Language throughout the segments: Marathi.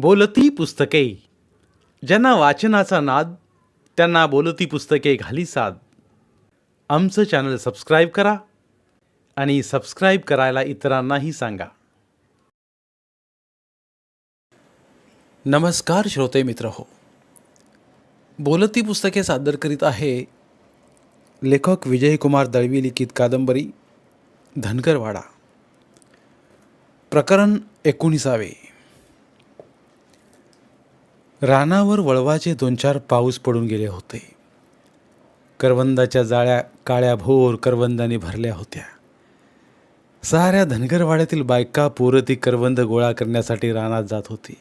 बोलती पुस्तके. ज्यांना वाचनाचा नाद त्यांना बोलती पुस्तके घाली साद. आमचं चॅनल सबस्क्राईब करा आणि सबस्क्राईब करायला इतरांनाही सांगा. नमस्कार श्रोते मित्र हो. बोलती पुस्तके सादर करीत आहे लेखक विजयकुमार दळवी लिखित कादंबरी धनगरवाडा. प्रकरण एकोणीसावे. रानावर वळवाचे दोन चार पाऊस पडून गेले होते. करवंदाच्या जाळ्या काळ्या भोर करवंदाने भरल्या होत्या. साऱ्या धनगरवाड्यातील बायका पोरं ती करवंद गोळा करण्यासाठी रानात जात होती.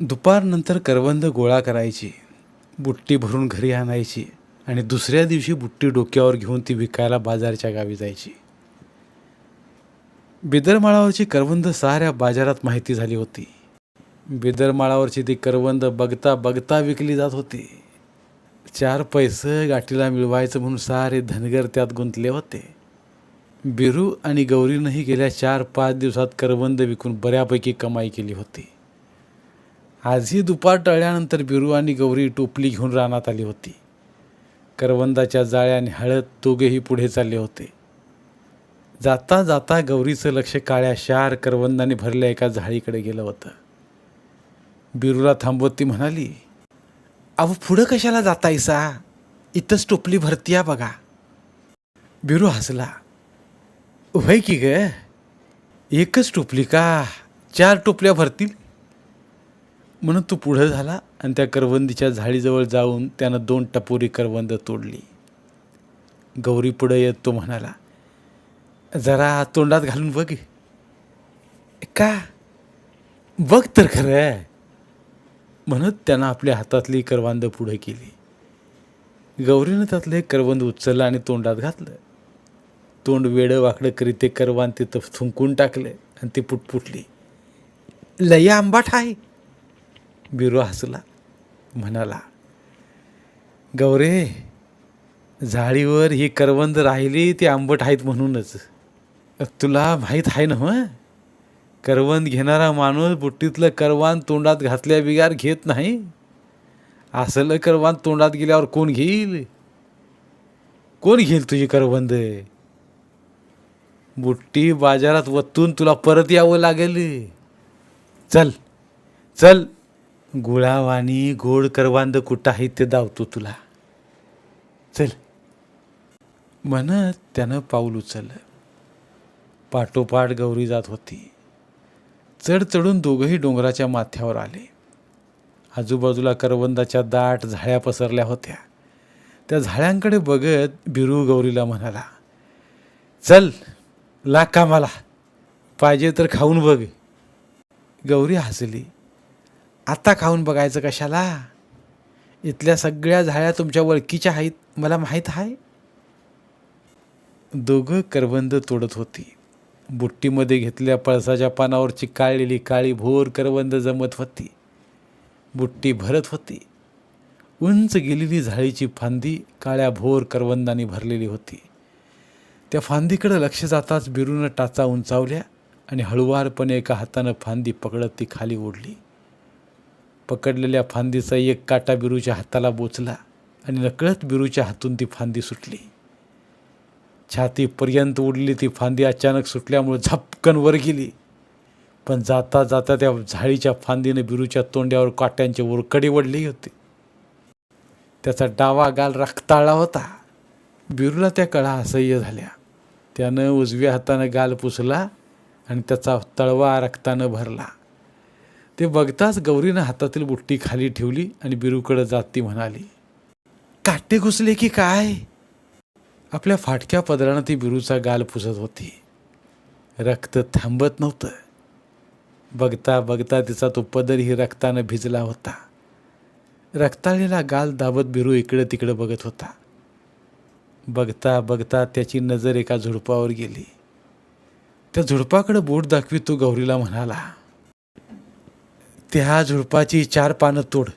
दुपारनंतर करवंद गोळा करायची बुट्टी भरून घरी आणायची आणि दुसऱ्या दिवशी बुट्टी डोक्यावर घेऊन ती विकायला बाजारच्या गावी जायची. बिदरमाळावरची करवंद साऱ्या बाजारात माहिती झाली होती. बिदरमाळावरची ती करवंद बघता बघता विकली जात होती. चार पैसे गाठीला मिळवायचं म्हणून सारे धनगर त्यात गुंतले होते. बिरू आणि गौरीनंही गेल्या चार पाच दिवसात करवंद विकून बऱ्यापैकी कमाई केली होती. आजही दुपार टळल्यानंतर बिरू आणि गौरी टोपली घेऊन रानात आली होती. करवंदाच्या जाळ्याने हळद दोघेही पुढे चालले होते. जाता जाता गौरीचं लक्ष काळ्या शार करवंदाने भरल्या एका झाडीकडे गेलं होतं. बिरूला थांबवत ती म्हणाली अहो पुढं कशाला जातायसा? इथंच टोपली भरती या बघा. बिरू हसला होय की ग? एकच टोपली का? चार टोपल्या भरतील? म्हणून तो पुढं झाला आणि त्या करवंदीच्या झाडीजवळ जाऊन त्यानं दोन टपोरी करवंद तोडली. गौरी पुढं येत तो म्हणाला जरा तोंडात घालून बघ. का? बघ तर खरं. म्हणत त्यानं आपल्या हातातली करवंद पुढे केली. गौरीनं त्यातलं एक करवंद उचललं आणि तोंडात घातलं. तोंड वेडं वाकडं करीत ते करवान तिथं थुंकून टाकलं आणि ती पुटपुटली. लय आंबाट आहे. बिरो हसला म्हणाला गौरे झाडीवर ही करवंद राहिली ती आंबट आहेत म्हणूनच. तुला माहीत आहे ना मग करवंद घेणारा माणूस बुट्टीतलं करवान तोंडात घातल्या बिगार घेत नाही. असलं करवान तोंडात गेल्यावर कोण घेईल? कोण घेईल तुझी करवंद? बुट्टी बाजारात वतून तुला परत यावं लागेल. चल चल. गुळावानी गोड करवांद कुठं आहे ते दावतो तुला. चल. म्हणत त्यानं पाऊल उचललं. पाठोपाठ गौरी जात होती. चढ चढून दोघंही डोंगराच्या माथ्यावर आले. आजूबाजूला करवंदाच्या दाट झाड्या पसरल्या होत्या. त्या झाड्यांकडे बघत बिरू गौरीला म्हणाला चल लाग कामाला पाहिजे तर खाऊन बघ. गौरी हसली आता खाऊन बघायचं कशाला? इथल्या सगळ्या झाड्या तुमच्या ओळखीच्या आहेत मला माहीत आहे. दोघं करवंद तोडत होती. बुट्टीमध्ये घेतल्या पळसाच्या पानावर चिकाळलेली काळी भोर करवंद जमत होती. बुट्टी भरत होती. उंच गेलेली झाडीची फांदी काळ्या भोर करवंदाने भरलेली होती. त्या फांदीकडे लक्ष जाताच बिरूनं टाचा उंचावल्या आणि हळुवारपणे एका हातानं फांदी पकडत ती खाली ओढली. पकडलेल्या फांदीचा एक काटा बिरूच्या हाताला बोचला आणि नकळत बिरूच्या हातून ती फांदी सुटली. छातीपर्यंत उडली ती फांदी अचानक सुटल्यामुळे झपकन वर गेली. पण जाता जाता त्या झाडीच्या फांदीने बिरूच्या तोंड्यावर काट्यांचे उरकडे वडली होती. त्याचा डावा गाल रक्ताळा होता. बिरूला त्या कळा असह्य झाल्या. त्यानं उजव्या हातानं गाल पुसला आणि त्याचा तळवा रक्तानं भरला. ते बघताच गौरीनं हातातील बुट्टी खाली ठेवली आणि बिरूकडं जात ती म्हणाली काटे घुसले की काय? आपल्या फाटक्या पदरानं ती बिरूचा गाल पुसत होती. रक्त थांबत नव्हतं. बघता बघता तिचा तो पदरही रक्तानं भिजला होता. रक्ताळीला गाल दाबत बिरू इकडं तिकडं बघत होता. बघता बघता त्याची नजर एका झुडपावर गेली. त्या झुडपाकडं बोट दाखवी तो गौरीला म्हणाला त्या झुडपाची चार पानं तोड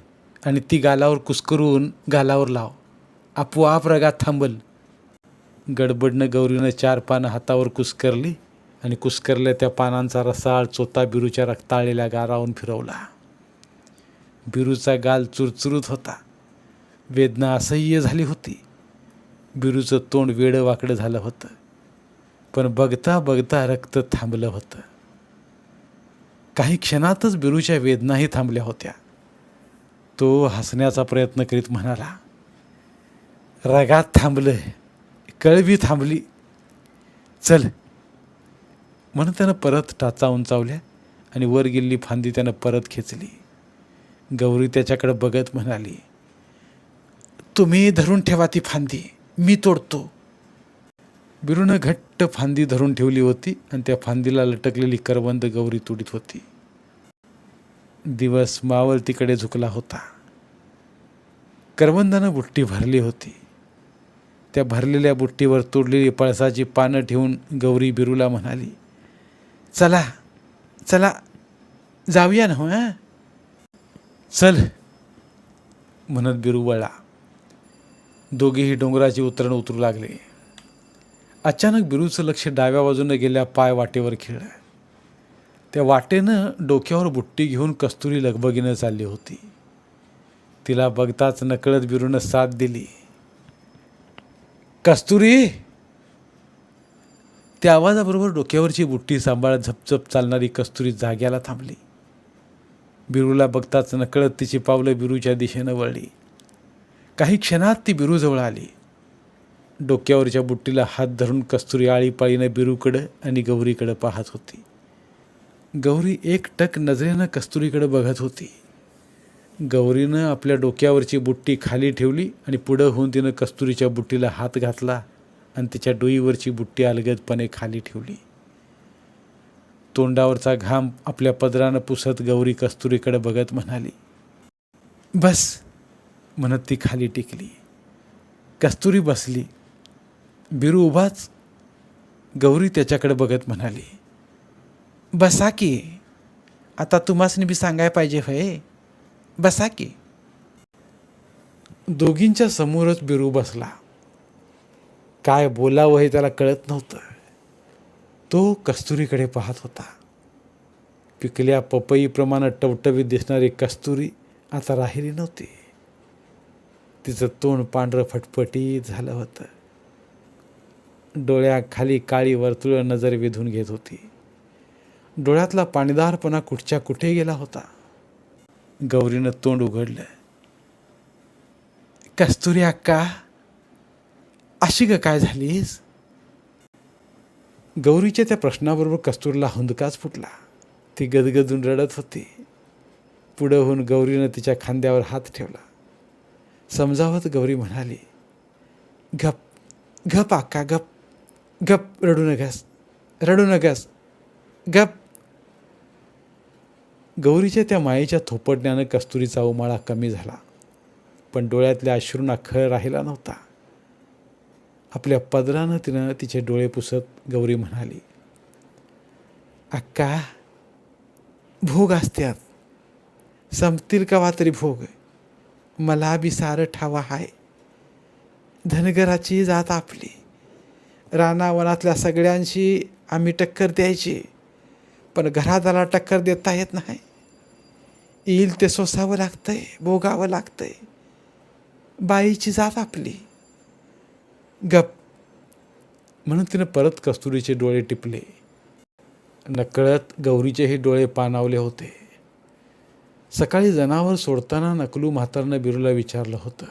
आणि ती गालावर कुस्करून गालावर लाव. आपोआप रगात थांबल. गडबडनं गौरीनं चार पानं हातावर कुस्करली आणि कुस्करल्या त्या पानांचा रसाळ चोता बिरूच्या रक्ताळलेल्या गारावून फिरवला. बिरूचा गाल चुरचुरत होता. वेदना असह्य झाली होती. बिरूचं तोंड वेडं वाकडं झालं होतं. पण बघता बघता रक्त थांबलं होतं. काही क्षणातच बिरूच्या वेदनाही थांबल्या होत्या. तो हसण्याचा प्रयत्न करीत म्हणाला रगात थांबलं कळवी थांबली. चल. म्हणून त्यानं परत टाचा उंचावल्या आणि वर गेलेली फांदी त्यानं परत खेचली. गौरी त्याच्याकडे बघत म्हणाली तुम्ही धरून ठेवा ती फांदी मी तोडतो. बिरूनं घट्ट फांदी धरून ठेवली होती आणि त्या फांदीला लटकलेली करवंद गौरी तुडीत होती. दिवस मावळ तिकडे झुकला होता. करवंदानं बुट्टी भरली होती. त्या भरलेल्या बुट्टीवर तोडलेली पळसाची पानं ठेवून गौरी बिरूला म्हणाली चला चला जाऊया ना हो हां? चल म्हणत बिरू वळला. दोघेही डोंगराची उतरण उतरू लागले. अचानक बिरूचं लक्ष डाव्या बाजूनं गेल्या पाय वाटेवर खेळलं. त्या वाटेनं डोक्यावर बुट्टी घेऊन कस्तुरी लगबगीनं चालली होती. तिला बघताच नकळत बिरूनं साथ दिली. कस्तुरी! त्या आवाजाबरोबर डोक्यावरची बुट्टी सांभाळत झपझप चालणारी कस्तुरी जाग्याला थांबली. बिरूला बघताच नकळत तिची पावलं बिरूच्या दिशेनं वळली. काही क्षणात ती बिरूजवळ आली. डोक्यावरच्या बुट्टीला हात धरून कस्तुरी आळीपाळीनं बिरूकडं आणि गौरीकडं पाहत होती. गौरी एकटक नजरेनं कस्तुरीकडे बघत होती. गौरीनं आपल्या डोक्यावरची बुट्टी खाली ठेवली आणि पुढं होऊन तिनं कस्तुरीच्या बुट्टीला हात घातला आणि तिच्या डोईवरची बुट्टी अलगदपणे खाली ठेवली. तोंडावरचा घाम आपल्या पदरानं पुसत गौरी कस्तुरीकडे बघत म्हणाली बस म्हणत ती खाली टिकली. कस्तुरी बसली. बिरू उभाच. गौरी त्याच्याकडे बघत म्हणाली बसा की आता तुम्हासनी बी सांगाय पाहिजे होय. बसा की. दोघींच्या समोरच बिरू बसला. काय बोलावं हे त्याला कळत नव्हतं. तो कस्तुरीकडे पाहत होता. पिकल्या पपईप्रमाणे टवटवीत दिसणारी कस्तुरी आता राहिली नव्हती. तिचं तोंड पांढरं फटफटीत झालं होतं. डोळ्याखाली काळी वर्तुळ नजर वेधून घेत होती. डोळ्यातला पाणीदारपणा कुठच्या कुठे गेला होता? गौरीनं तोंड उघडलं. कस्तुरी अक्का अशी ग काय झालीस? गौरीच्या त्या प्रश्नाबरोबर कस्तुरीला हुंदकाच फुटला. ती गदगदून रडत होती. पुढं होऊन गौरीनं तिच्या खांद्यावर हात ठेवला. समजावत गौरी म्हणाली गप गप आक्का गप गप रडू नगस रडू नगस गप गौरीच्या त्या मायेच्या थोपटण्यानं कस्तुरीचा उमाळा कमी झाला. पण डोळ्यातल्या अश्रूंना खळ राहिला नव्हता. आपल्या पदरानं तिनं तिचे डोळे पुसत गौरी म्हणाली अक्का भोग असत्यात. संपतील कवा तरी भोग. मला बी सारं ठावा हाय. धनगराची जात आपली. रानावनातल्या सगळ्यांशी आम्ही टक्कर द्यायची. पण घरादाला टक्कर देता येत नाही. येईल ते सोसावं लागतंय भोगावं लागतंय बाईची जात आपली गप म्हणून तिनं परत कस्तुरीचे डोळे टिपले नकळत गौरीचेही डोळे पाणावले होते सकाळी जनावर सोडताना नकलू म्हातारनं बिरूला विचारलं होतं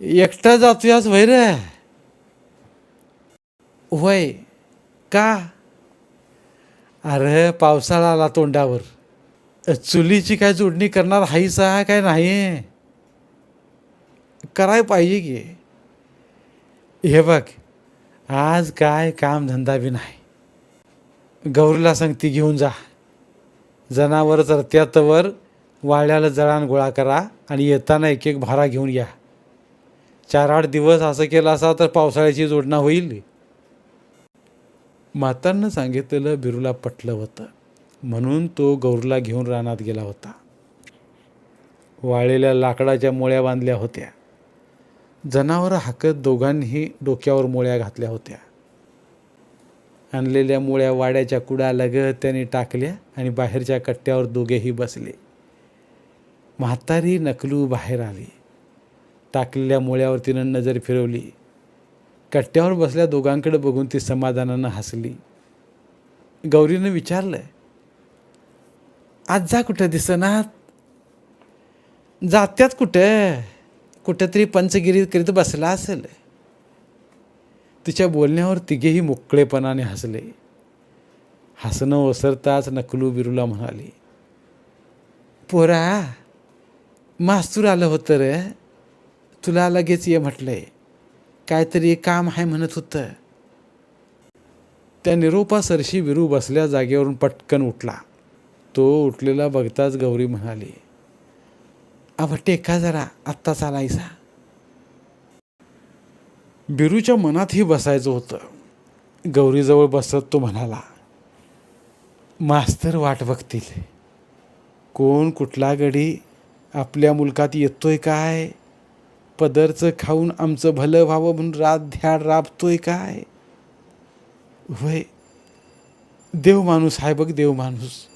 एकटा जातोयास वैर होय का अरे पावसाळा आला तोंडावर चुलीची काय जोडणी करणार हाईसा काय नाही? कराय पाहिजे की. हे बघ आज काय कामधंदा बी नाही. गौरीला सांग ती घेऊन जा. जनावर तर त्यातवर वाळ्याला जळान गोळा करा आणि येताना एक एक भारा घेऊन या. चार आठ दिवस असं केलं असा तर पावसाळ्याची जोडणा होईल. मातांना सांगितलेलं बिरूला पटलं होतं. म्हणून तो गौरीला घेऊन रानात गेला होता. वाळलेल्या लाकडाच्या मोळ्या बांधल्या होत्या. जनावरं हाकत दोघांनीही डोक्यावर मोळ्या घातल्या होत्या. आणलेल्या मुळ्या वाड्याच्या कुडा लगत त्याने टाकल्या आणि बाहेरच्या कट्ट्यावर दोघेही बसले. म्हातारी नकलू बाहेर आली. टाकलेल्या मुळ्यावर तिनं नजर फिरवली. कट्ट्यावर बसल्या दोघांकडे बघून ती समाधानानं हसली. गौरीनं विचारलं आज जा कुठं दिसनात? जात्यात कुठं? कुठंतरी पंचगिरी करीत बसला असेल. तिच्या बोलण्यावर तिघेही मोकळेपणाने हसले. हसणं ओसरताच नकलू बिरूला म्हणाली पोरा मास्तूर आलं होतं रे. तुला लगेच ये म्हटलंय. काहीतरी काम आहे म्हणत होतं. त्या निरोपासरशी विरू बसल्या जागेवरून पटकन उठला. तो उठलेला बघताच गौरी म्हणाली अव टेका जरा आत्ता चालायचा. बिरूच्या मनातही बसायचं होतं. गौरीजवळ बसत तो म्हणाला मास्तर वाट बघतील. कोण कुठला गडी आपल्या मुलकात येतोय काय? पदरचं खाऊन आमचं भलं व्हावं म्हणून रात ध्याड राबतोय काय? वय देव माणूस आहे बघ देव माणूस.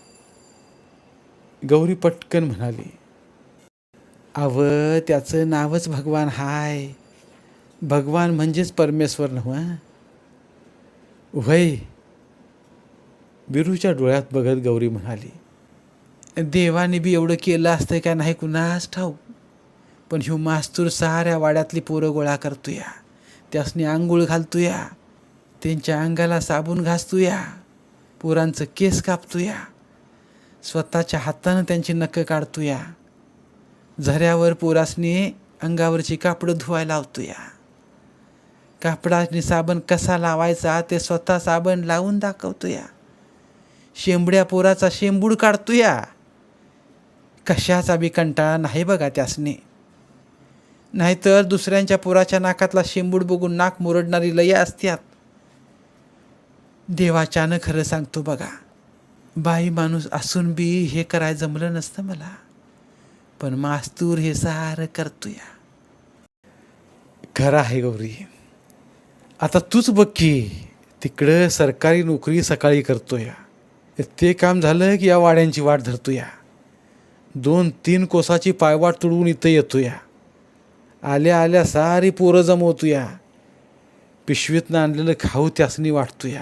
गौरी पटकन म्हणाली अव त्याचं नावच भगवान हाय. भगवान म्हणजेच परमेश्वर नव्ह वय बिरूच्या डोळ्यात बघत गौरी म्हणाली देवाने बी एवढं केलं असतं का नाही कुणास ठाऊ पण ह्यू मास्तूर साऱ्या वाड्यातली पोरं गोळा करतोया. त्यासनी आंघोळ घालतोया. त्यांच्या अंगाला साबून घासतोया. पोरांचं केस कापतोया. स्वतःच्या हातानं त्यांची नखं काढतोया. झऱ्यावर पोरासनी अंगावरची कापडं धुवायला लावतोया. कापडाने साबण कसा लावायचा ते स्वतः साबण लावून दाखवतोया. शेंबड्या पोराचा शेंबूड काढतोया. कशाचा बी कंटाळा नाही बघा त्यासने. नाहीतर दुसऱ्यांच्या पोराच्या नाकातला शेंबूड बघून नाक मुरडणारी लया असत्यात. देवाच्यानं खरं सांगतो बघा. बाई माणूस असून बी हे करायला जमलं नसतं मला. पण मास्तूर हे सारं करतो या खरं आहे गौरी. आता तूच बघ की तिकडं सरकारी नोकरी सकाळी करतो या ते काम झालं की या वाड्यांची वाट धरतो या दोन तीन कोसाची पायवाट तुडवून इथं येतो या आल्या आल्या सारी पोरं जमवतो या पिशवीतनं आणलेलं खाऊ त्यासनी वाटतोया.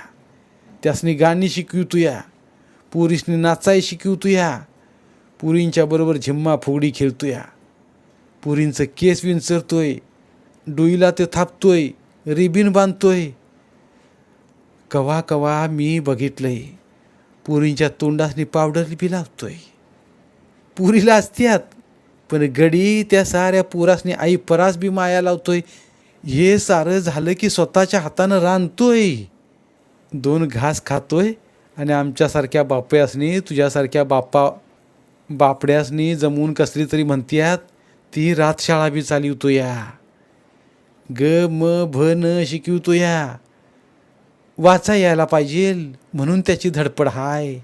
त्यासनी गाणी शिकवतोया. पुरीसनी नाचाय शिकवतोया पुरींच्या बरोबर झिम्मा फुगडी खेळतोया पुरींचं केस विंचरतोय डुईला ते थापतोय रिबीन बांधतोय. कवा कवा मी बघितलंय पुरींच्या तोंडासनी पावडर बी लावतोय. पुरीला असत्यात पण गडी त्या साऱ्या पुरासनी आई परास बी माया लावतोय. हे सारं झालं की स्वतःच्या हातानं रांधतोय दोन घास खातोय आणि आमच्यासारख्या बापयासनी तुझ्यासारख्या बापा बापड्यासनी जमवून कसली तरी म्हणत्यात ती रातशाळा बी चालवतो या ग म भ न शिकवतो या वाचा यायला पाहिजे म्हणून त्याची धडपड हाय.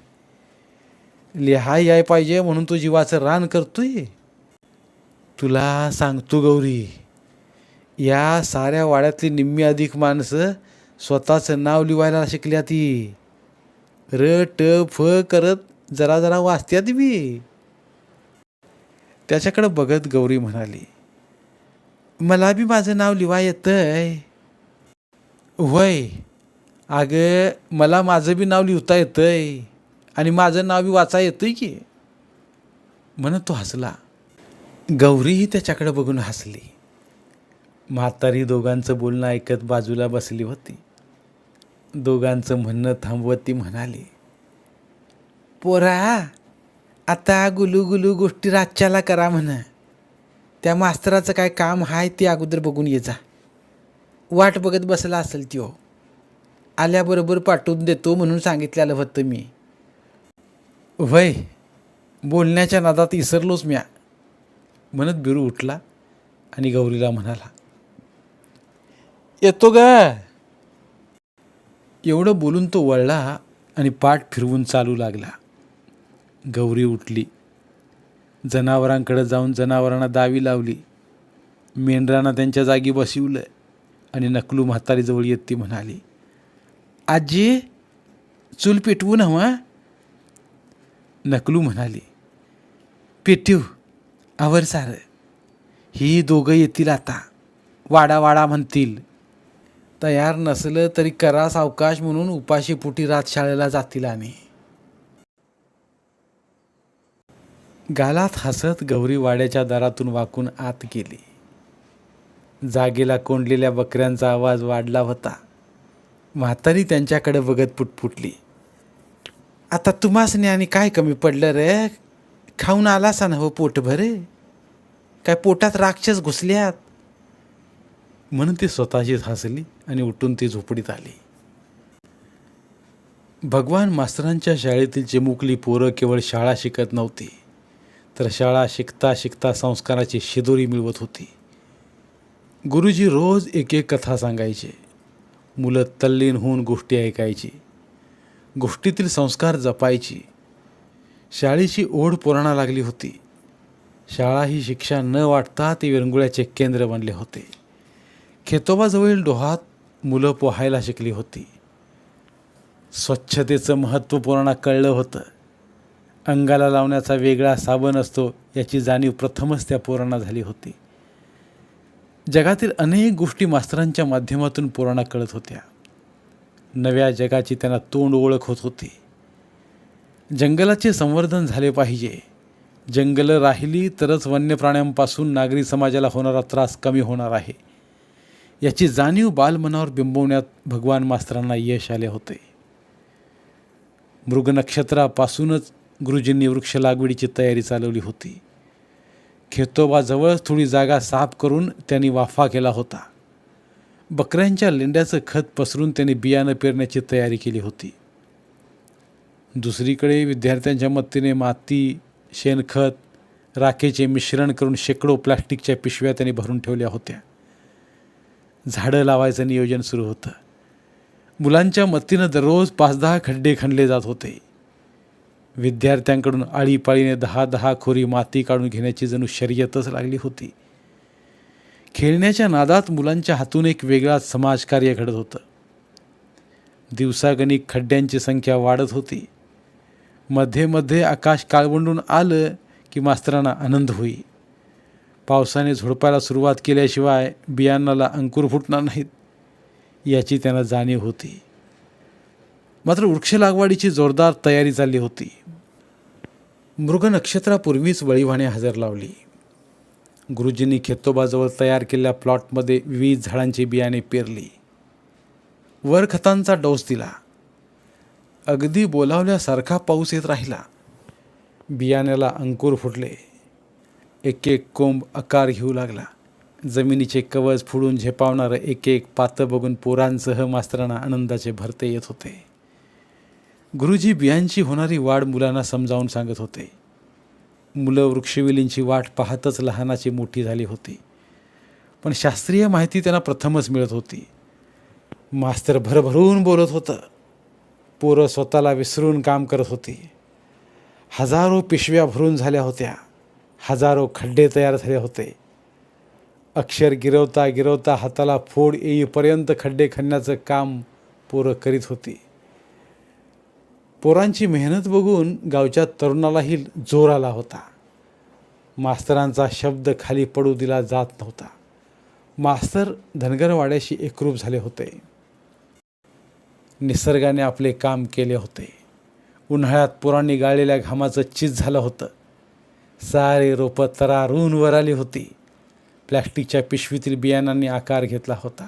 लिहाय याय पाहिजे म्हणून तो जीवाचं रान करतोय. तुला सांगतो गौरी या साऱ्या वाड्यातली निम्मी अधिक माणसं स्वतःचं नाव लिवायला शिकल्या ती र ट फ करत जरा जरा वाचत्यात बी त्याच्याकडं बघत गौरी म्हणाली मला बी माझं नाव लिवा येतंय. होय अगं मला माझं बी नाव लिहिता येतंय आणि माझं नाव बी वाचा येतंय की. म्हणत तो हसला. गौरीही त्याच्याकडे बघून हसली. म्हातारी दोघांचं बोलणं ऐकत बाजूला बसली होती. दोघांचं म्हणणं थांबवत ती म्हणाली पोरा आता गुलूगुलू गोष्टी रातच्याला करा म्हण. त्या मास्तराचं काय काम आहे ते अगोदर बघून ये जा. वाट बघत बसला असेल त्यो. आल्याबरोबर पाठवून देतो म्हणून सांगितलेलं होतं मी. वय बोलण्याच्या नादात इसरलोच म्या. म्हणत बिरू उठला आणि गौरीला म्हणाला येतो ग. एवढं बोलून तो वळला आणि पाठ फिरवून चालू लागला. गौरी उठली. जनावरांकडे जाऊन जनावरांना दावी लावली. मेंढरांना त्यांच्या जागी बसवलं आणि नकलू म्हातारीजवळ येत ती म्हणाली आजी चूल पेटवू नव्हा? नकलू म्हणाली पेटू आवर सारं. ही दोघं येतील आता. वाडा वाडा म्हणतील. तयार नसलं तरी करा सावकाश म्हणून उपाशीपोटी रात शाळेला जातील आणि. गालात हसत गौरी वाड्याच्या दारातून वाकून आत गेली. जागेला कोंडलेल्या बकऱ्यांचा आवाज वाढला होता. म्हातारी त्यांच्याकडे बघत पुटपुटली. आता तुम्हासने आणि काय कमी पडलं रे? खाऊन आलासा ना हो पोटभर? काय पोटात राक्षस घुसल्यात? म्हणून ती स्वतःशीच हसली आणि उठून ती झोपडीत आली. भगवान मास्तरांच्या शाळेतील चिमुकली पोरं केवळ शाळा शिकत नव्हती तर शाळा शिकता शिकता संस्काराची शिदोरी मिळवत होती. गुरुजी रोज एक एक कथा सांगायचे मुलं तल्लीन होऊन गोष्टी ऐकायची गोष्टीतील संस्कार जपायची. शाळेची ओढ पुराणा लागली होती. शाळा ही शिक्षा न वाटता ती विरंगुळ्याचे केंद्र बनले होते. खेतोबाजवळील डोहात मुलं पोहायला शिकली होती. स्वच्छतेचं महत्त्व पोरांना कळलं होतं. अंगाला लावण्याचा वेगळा साबण असतो याची जाणीव प्रथमच त्या पोरांना झाली होती. जगातील अनेक गोष्टी मास्तरांच्या माध्यमातून पोरांना कळत होत्या. नव्या जगाची त्यांना तोंड ओळख होत होती. जंगलाचे संवर्धन झाले पाहिजे. जंगलं राहिली तरच वन्य प्राण्यांपासून नागरी समाजाला होणारा त्रास कमी होणार आहे. याची जाणीव बालमनावर बिंबवण्यात भगवान मास्तरांना यश आले होते. मृग नक्षत्रापासूनच गुरुजींनी वृक्ष लागवडीची तयारी चालवली होती. खेतोबाजवळच थोडी जागा साफ करून त्यांनी वाफा केला होता. बकऱ्यांच्या लेंड्याचं खत पसरून त्यांनी बियाणं पेरण्याची तयारी केली होती. दुसरीकडे विद्यार्थ्यांच्या मदतीने माती शेणखत राखेचे मिश्रण करून शेकडो प्लास्टिकच्या पिशव्या त्यांनी भरून ठेवल्या होत्या. झाडं लावायचं नियोजन सुरू होतं. मुलांच्या मदतीनं दररोज पाच दहा खड्डे खणले जात होते. विद्यार्थ्यांकडून आळीपाळीने दहा दहा खोरी माती काढून घेण्याची जणू शर्यतच लागली होती. खेळण्याच्या नादात मुलांच्या हातून एक वेगळाच समाजकार्य घडत होतं. दिवसागणिक खड्ड्यांची संख्या वाढत होती. मध्ये मध्ये आकाश काळवंडून आलं की मास्तरांना आनंद होई. पावसाने झोडपायला सुरुवात केल्याशिवाय बियाणाला अंकुर फुटणार नाहीत याची त्यांना जाणीव होती. मात्र वृक्ष लागवडीची जोरदार तयारी चालली होती. मृग नक्षत्रापूर्वीच वळीवाणे हजर लावली. गुरुजींनी खेतोबाजवळ तयार केलेल्या प्लॉटमध्ये विविध झाडांची बियाणे पेरली. वर खतांचा डोस दिला. अगदी बोलावल्यासारखा पाऊस येत राहिला. बियाण्याला अंकुर फुटले. एक एक कोंब आकार घेऊ लागला. जमिनीचे कवच फुडून झेपावणारं एक एक पातं बघून पोरांसह मास्तरांना आनंदाचे भरते येत होते. गुरुजी बियांची होणारी वाढ मुलांना समजावून सांगत होते. मुलं वृक्षवेलींची वाट पाहतच लहानाची मोठी झाली होती. पण शास्त्रीय माहिती त्यांना प्रथमच मिळत होती. मास्तर भरभरून बोलत होतं. पोरं स्वतःला विसरून काम करत होती. हजारो पिशव्या भरून झाल्या होत्या. हजारो खड्डे तयार झाले होते. अक्षर गिरवता गिरवता हाताला फोड येईपर्यंत खड्डे खणण्याचं काम पोरं करीत होती. पोरांची मेहनत बघून गावच्या तरुणालाही जोर आला होता. मास्तरांचा शब्द खाली पडू दिला जात नव्हता. मास्तर धनगरवाड्याशी एकरूप झाले होते. निसर्गाने आपले काम केले होते. उन्हाळ्यात पोरांनी गाळलेल्या घामाचं चीज झालं होतं. सारे रोपं तरारून वर आली होती. प्लॅस्टिकच्या पिशवीतील बियाणांनी आकार घेतला होता.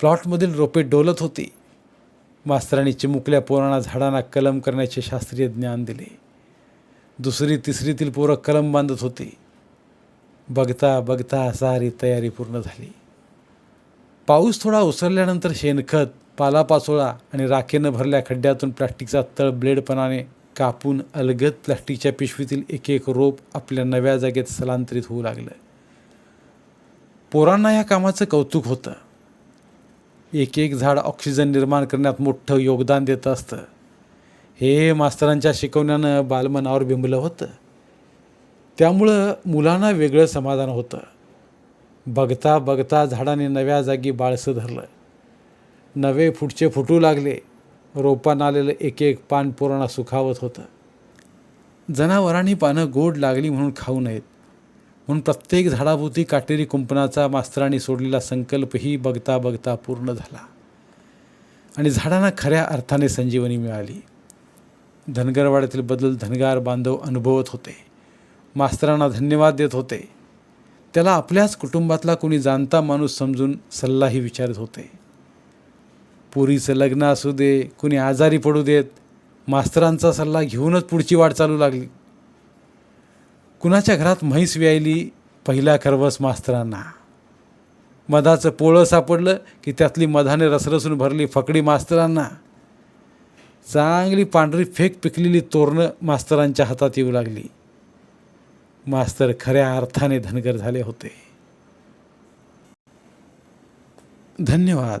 प्लॉटमधील रोपे डोलत होती. मास्तरांनी चिमुकल्या पोरांना झाडांना कलम करण्याचे शास्त्रीय ज्ञान दिले. दुसरी तिसरीतील पोरं कलम बांधत होती. बघता बघता सारी तयारी पूर्ण झाली. पाऊस थोडा उसरल्यानंतर शेणखत पालापाचोळा आणि राखेनं भरल्या खड्ड्यातून प्लास्टिकचा तळ ब्लेडपणाने कापून अलगद प्लास्टिकच्या पिशवीतील एक एक रोप आपल्या नव्या जागेत स्थलांतरित होऊ लागलं पोरांना या कामाचं कौतुक होतं. एक एक झाड ऑक्सिजन निर्माण करण्यात मोठं योगदान देत असतं. हे मास्तरांच्या शिकवण्यानं बालमनावर बिंबलं होतं. त्यामुळं मुलांना वेगळं समाधान होतं. बघता बघता झाडाने नव्या जागी बाळसं धरलं. नवे फुटचे फुटू लागले. रोपानं आलेलं एक एक पान पूर्ण सुखावत होतं. जनावरांनी पानं गोड लागली म्हणून खाऊ नयेत. म्हणून प्रत्येक झाडाभोवती काटेरी कुंपणाचा मास्तरांनी सोडलेला संकल्पही बघता बघता पूर्ण झाला. आणि झाडांना खऱ्या अर्थाने संजीवनी मिळाली. धनगरवाड्यातील बदल धनगार बांधव अनुभवत होते. मास्तरांना धन्यवाद देत होते. त्याला आपल्याच कुटुंबातला कोणी जाणता माणूस समजून सल्लाही विचारत होते. पुरीचं लग्न असू दे कुणी आजारी पडू देत मास्तरांचा सल्ला घेऊनच पुढची वाट चालू लागली. कुणाच्या घरात म्हैस व्यायली पहिला खरवस मास्तरांना. मधाचं पोळं सापडलं की त्यातली मधाने रसरसून भरली फकडी मास्तरांना. चांगली पांढरी फेक पिकलेली तोरणं मास्तरांच्या हातात येऊ लागली. मास्तर खऱ्या अर्थाने धनगर झाले होते. धन्यवाद.